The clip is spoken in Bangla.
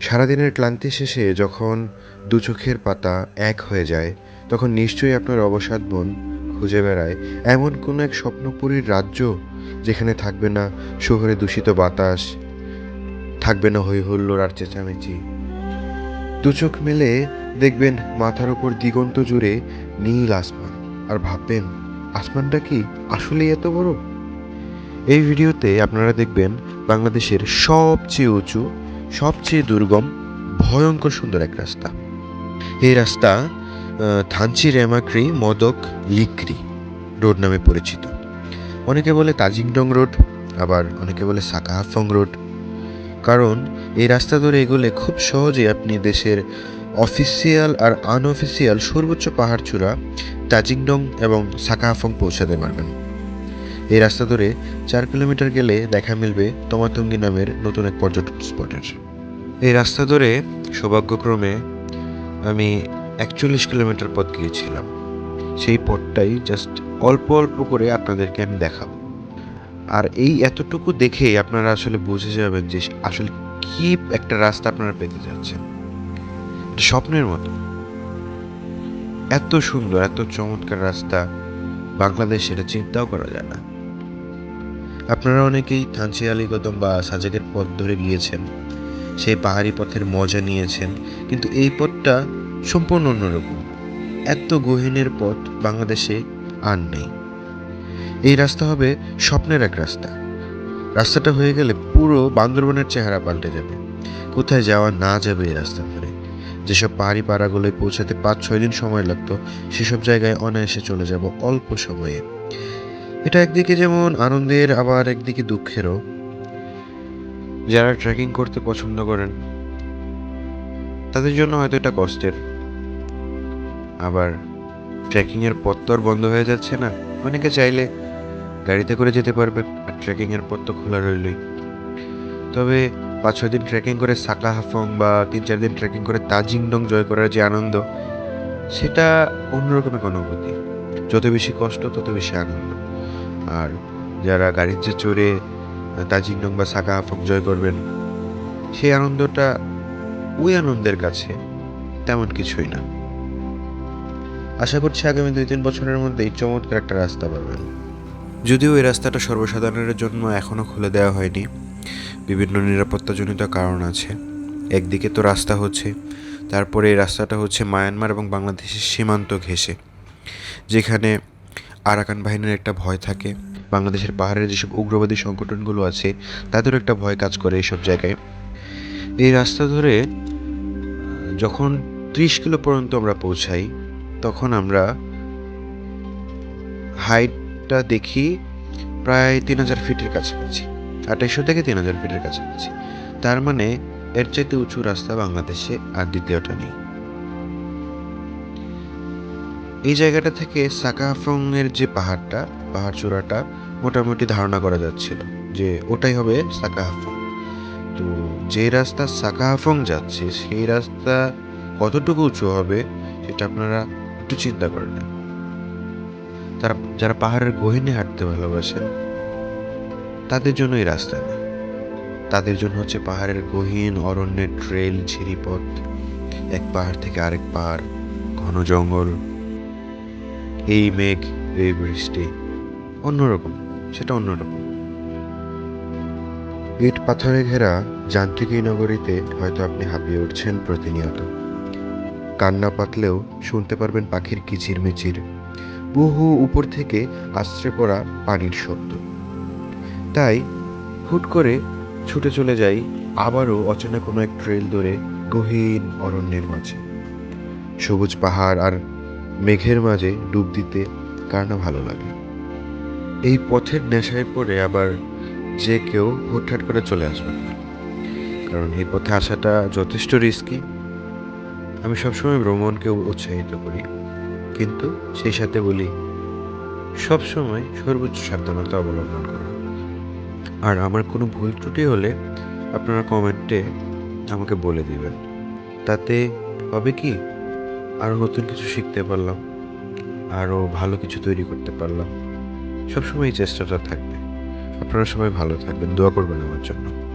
সারাদিনের ক্লান্তি শেষে যখন দু চোখের পাতা এক হয়ে যায়, তখন নিশ্চয়ই আপনার অবসাদ মন খুঁজে বেড়ায় এমন কোনো এক স্বপ্নপুরীর রাজ্য যেখানে থাকবে না শহরে দূষিত বাতাস, থাকবে না হই হুল্লোড় আর চেঁচামেচি। দু চোখ মেলে দেখবেন মাথার উপর দিগন্ত জুড়ে নীল আসমান। আর ভাববেন, আসমানটা কি আসলেই এত বড়? এই ভিডিওতে আপনারা দেখবেন বাংলাদেশের সবচেয়ে উঁচু সবচেয়ে দুর্গম, ভয়ঙ্কর সুন্দর এক রাস্তা। এই রাস্তা থানচি, রেমাক্রি, মদক, লিক্রি রোড নামে পরিচিত। অনেকে বলে তাজিংডং রোড, আবার অনেকে বলে সাকাহাফং রোড। কারণ এই রাস্তা ধরে এগোলে খুব সহজেই আপনি দেশের অফিসিয়াল আর আনঅফিসিয়াল সর্বোচ্চ পাহাড়চূড়া তাজিংডং এবং সাকাহাফং পৌঁছাতে পারবেন। এই রাস্তা ধরে চার কিলোমিটার গেলে দেখা মিলবে তমাতঙ্গি নামের নতুন এক পর্যটন স্পটের। এই রাস্তা ধরে সৌভাগ্যক্রমে আমি একচল্লিশ কিলোমিটার পথ গিয়েছিলাম। সেই পথটাই জাস্ট অল্প অল্প করে আপনাদেরকে আমি দেখাবো। আর এই এতটুকু দেখেই আপনারা আসলে বুঝে যাবেন যে আসলে কি একটা রাস্তা আপনারা পেতে যাচ্ছেন। স্বপ্নের মতো। এত সুন্দর, এত চমৎকার রাস্তা। বাংলাদেশ, এটা চিন্তাও করা যায় না। আপনারা অনেকেই থানচি আলীগদম বা সাজেকের পথ ধরে গিয়েছেন। সেই পাহাড়ি পথের মজা নিয়েছেন, কিন্তু এই পথটা সম্পূর্ণ অন্যরকম। এত গহীনের পথ বাংলাদেশে আর নেই। এই রাস্তা হবে স্বপ্নের এক রাস্তা। রাস্তাটা হয়ে গেলে পুরো বান্দরবনের চেহারা পাল্টে যাবে। কোথায় যাওয়া না যাবে এই রাস্তা ধরে। যেসব পাহাড়ি পাড়াগুলোয় পৌঁছাতে পাঁচ ছয় দিন সময় লাগতো, সেসব জায়গায় অনায়াসে চলে যাব অল্প সময়ে। এটা একদিকে যেমন আনন্দের, আবার একদিকে দুঃখেরও। যারা ট্রেকিং করতে পছন্দ করেন, তাদের জন্য হয়তো এটা কষ্টের। আবার ট্রেকিংয়ের পথ তো আর বন্ধ হয়ে যাচ্ছে না। অনেকে চাইলে গাড়িতে করে যেতে পারবেন, আর ট্রেকিংয়ের পথ তো খোলা রইলই। তবে পাঁচ, ছয় দিন ট্রেকিং করে সাকা হাফং বা তিন, চার দিন ট্রেকিং করে তাজিংডং জয় করার যে আনন্দ, সেটা অন্যরকম এক অনুভূতি। যত বেশি কষ্ট, তত বেশি আনন্দ। আর যারা গাড়ির যে চড়ে তাজিংডং বা সাকা হাফং জয় করবেন, সেই আনন্দটা ওই আনন্দের কাছে তেমন কিছুই না। আশা করছি আগামী দুই তিন বছরের মধ্যেই চমৎকার একটা রাস্তা পাবেন। যদিও এই রাস্তাটা সর্বসাধারণের জন্য এখনও খুলে দেওয়া হয়নি। বিভিন্ন নিরাপত্তাজনিত কারণ আছে। একদিকে তো রাস্তা হচ্ছে, তারপরে এই রাস্তাটা হচ্ছে মায়ানমার এবং বাংলাদেশের সীমান্ত ঘেঁষে, যেখানে আরাকান বাহিনীর একটা ভয় থাকে। বাংলাদেশের পাহাড়ের যেসব উগ্রবাদী সংগঠনগুলো আছে, তাদেরও একটা ভয় কাজ করে এইসব জায়গায়। এই রাস্তা ধরে যখন ত্রিশ কিলো পর্যন্ত আমরা পৌঁছাই, তখন আমরা হাইটটা দেখি প্রায় তিন হাজার ফিটের কাছাকাছি আঠাইশো থেকে তিন হাজার ফিটের কাছাকাছি। তার মানে এর চাইতে উঁচু রাস্তা বাংলাদেশে আর দ্বিতীয়টা নেই। এই জায়গাটা থেকে সাকাফং এর যে পাহাড়টা, পাহাড় চূড়াটা মোটামুটি ধারণা করা যাচ্ছিল যে ওটাই হবে সাকাহাফং তো যে রাস্তা সাকাহাফং যাচ্ছে, সেই রাস্তা কতটুকু উঁচু হবে সেটা আপনারা একটু চিন্তা করেন তারা, যারা পাহাড়ের গহীনে হাঁটতে ভালোবাসেন, তাদের জন্য এই রাস্তা নেই তাদের জন্য হচ্ছে পাহাড়ের গহীন অরণ্যের ট্রেল, ঝিরিপথ, এক পাহাড় থেকে আরেক পাহাড়, ঘন জঙ্গল। এই মেঘ এই বৃষ্টি অন্যরকম সেটা অন্যরকম ইট পাথরে ঘেরা যান্ত্রিক এই নগরীতে হয়তো আপনি হাঁপিয়ে উঠছেন প্রতিনিয়ত। কান্না পাতলেও শুনতে পারবেন পাখির কিচিরমিচির। বহু উপর থেকে আশ্রে পড়া পানির শব্দ। তাই হুট করে ছুটে চলে যাই আবারও অচেনা কোনো এক ট্রেল ধরে গহীন অরণ্যের মাঝে। সবুজ পাহাড় আর মেঘের মাঝে ডুব দিতে কার না ভালো লাগে? এই পথের নেশায় পড়ে আবার যে কেউ হুটহাট করে চলে আসবে কারণ এই পথে আসাটা যথেষ্ট রিস্কি আমি সবসময় ভ্রমণকে উৎসাহিত করি। কিন্তু সেই সাথে বলি, সবসময় সর্বোচ্চ সাবধানতা অবলম্বন করুন আর আমার কোনো ভুল ত্রুটি হলে আপনারা কমেন্টে আমাকে বলে দিবেন। তাতে হবে কি? আরও নতুন কিছু শিখতে পারলাম আরও ভালো কিছু তৈরি করতে পারলাম। সবসময় এই চেষ্টাটা থাকবে। আপনারা সবাই ভালো থাকবেন, দোয়া করবেন আমার জন্য।